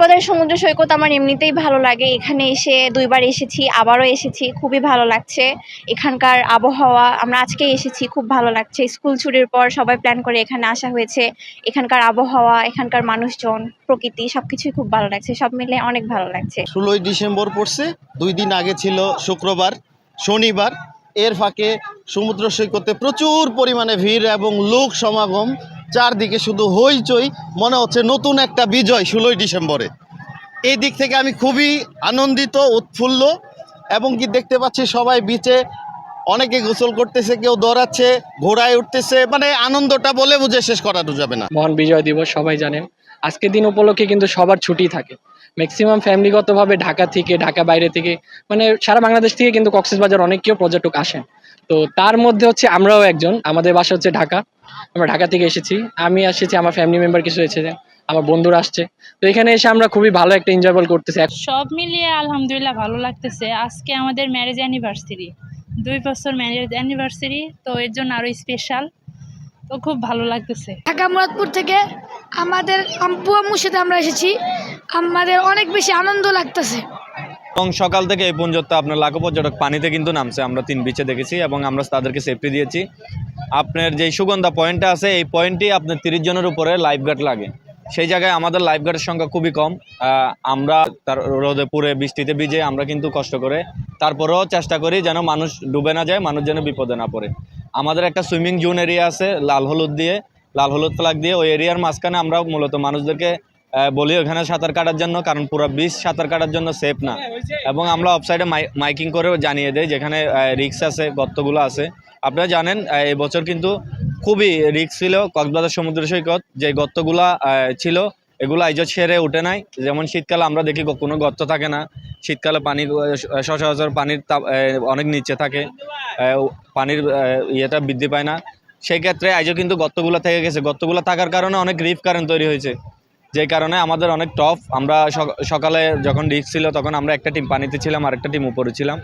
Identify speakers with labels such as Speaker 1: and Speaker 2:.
Speaker 1: কক্সবাজার সমুদ্র সৈকত আমার এমনিতেই ভালো লাগে। এখানে এসে দুইবার এসেছি, আবারও এসেছি, খুবই ভালো লাগছে। এখানকার আবহাওয়া, আমরা আজকে এসেছি, খুব ভালো লাগছে। স্কুল ছুটির পর সবাই প্ল্যান করে এখানে আসা হয়েছে। এখানকার আবহাওয়া, এখানকার মানুষজন, প্রকৃতি, সবকিছুই খুব ভালো লাগছে। সব মিলে অনেক ভালো লাগছে।
Speaker 2: ষোলোই ডিসেম্বর পড়ছে, দুই দিন আগে ছিল শুক্রবার, শনিবার। এর ফাঁকে সমুদ্র সৈকতে প্রচুর পরিমাণে ভিড় এবং লোক সমাগম। চারদিকে শুধু হইচই, মনে হচ্ছে নতুন একটা বিজয় ষোলোই ডিসেম্বরে। এই দিক থেকে আমি খুবই আনন্দিত, উৎফুল্ল এবং কি দেখতে পাচ্ছি সবাই বিচে অনেকে গোসল করতেছে, কেউ দৌড়াচ্ছে, ঘোড়ায় উঠতেছে মানে আনন্দটা বলে বুঝে শেষ করানো যাবে না।
Speaker 3: মহান বিজয় দিবস, সবাই জানেন। আজকের দিন উপলক্ষে কিন্তু সবার ছুটি থাকে। ম্যাক্সিমাম ফ্যামিলিগতভাবে ঢাকা থেকে, ঢাকা বাইরে থেকে মানে সারা বাংলাদেশ থেকে কিন্তু কক্সবাজার অনেক কেউ পর্যটক আসেন। তো তার মধ্যে হচ্ছে আমরাও একজন। আমাদের বাসা হচ্ছে ঢাকা। আমরা ঢাকা থেকে এসেছি। আমি এসেছি আমার ফ্যামিলি মেম্বার কিছু এসেছে আমার বন্ধুরা আসছে। তো এখানে এসে আমরা খুবই ভালো একটা এনজয়েবল করতেছি।
Speaker 4: সব মিলিয়ে আলহামদুলিল্লাহ ভালো লাগতেছে। আজকে আমাদের ম্যারেজ অ্যানিভার্সারি দুই বছর ম্যারেজ অ্যানিভার্সারি তো এর জন্য আরও স্পেশাল তো খুব ভালো লাগতেছে।
Speaker 5: ঢাকা মুরাদপুর থেকে আমাদের আম্পু আম্মুর সাথে আমরা এসেছি। আমাদের অনেক বেশি আনন্দ লাগতেছে।
Speaker 6: এবং সকাল থেকে এই পর্যন্ত আপনার লাখো পর্যটক পানিতে কিন্তু নামছে। আমরা তিন বিচে দেখেছি এবং আমরা তাদেরকে সেফটি দিয়েছি। আপনার যেই সুগন্ধা পয়েন্টটা আছে, এই পয়েন্টটি আপনার তিরিশ জনের উপরে লাইফ গার্ড লাগে। সেই জায়গায় আমাদের লাইফ গার্ডের সংখ্যা খুবই কম। আমরা তার রোদে পুড়ে বৃষ্টিতে ভিজে আমরা কিন্তু কষ্ট করে তারপরেও চেষ্টা করি যেন মানুষ ডুবে না যায়, মানুষ যেন বিপদে না পড়ে। আমাদের একটা সুইমিং জোন এরিয়া আছে, লাল হলুদ দিয়ে, লাল হলুদ ফ্ল্যাগ দিয়ে ওই এরিয়ার মাঝখানে আমরা মূলত মানুষদেরকে বলি ওখানে সাঁতার কাটার জন্য, কারণ পুরো বিচ সাঁতার কাটার জন্য সেফ না। এবং আমরা অফসাইডে মাইকিং করেও জানিয়ে দেয় যেখানে রিক্স আছে, গর্তগুলো আছে। আপনারা জানেন এবছর কিন্তু খুবই রিক্স ছিল কক্সবাজার সমুদ্র সৈকত। যে গর্তগুলা ছিল, এগুলো আইজ সেরে উঠে নাই। যেমন শীতকালে আমরা দেখি কোনো গর্ত থাকে না। শীতকালে পানি সচরাচর পানির তাপ অনেক নিচে থাকে। পানির ইয়েটা বৃদ্ধি পায় না। সেই ক্ষেত্রে আইজও কিন্তু গর্তগুলো থেকে গেছে। গর্তগুলো থাকার কারণে অনেক রিফ কারেন্ট তৈরি হয়েছে। যে কারণে আমাদের অনেক টফ আমরা সক- সকালে যখন রিক্স ছিল তখন আমরা একটা টিম পানিতে ছিলাম আর একটা টিম উপরে ছিলাম।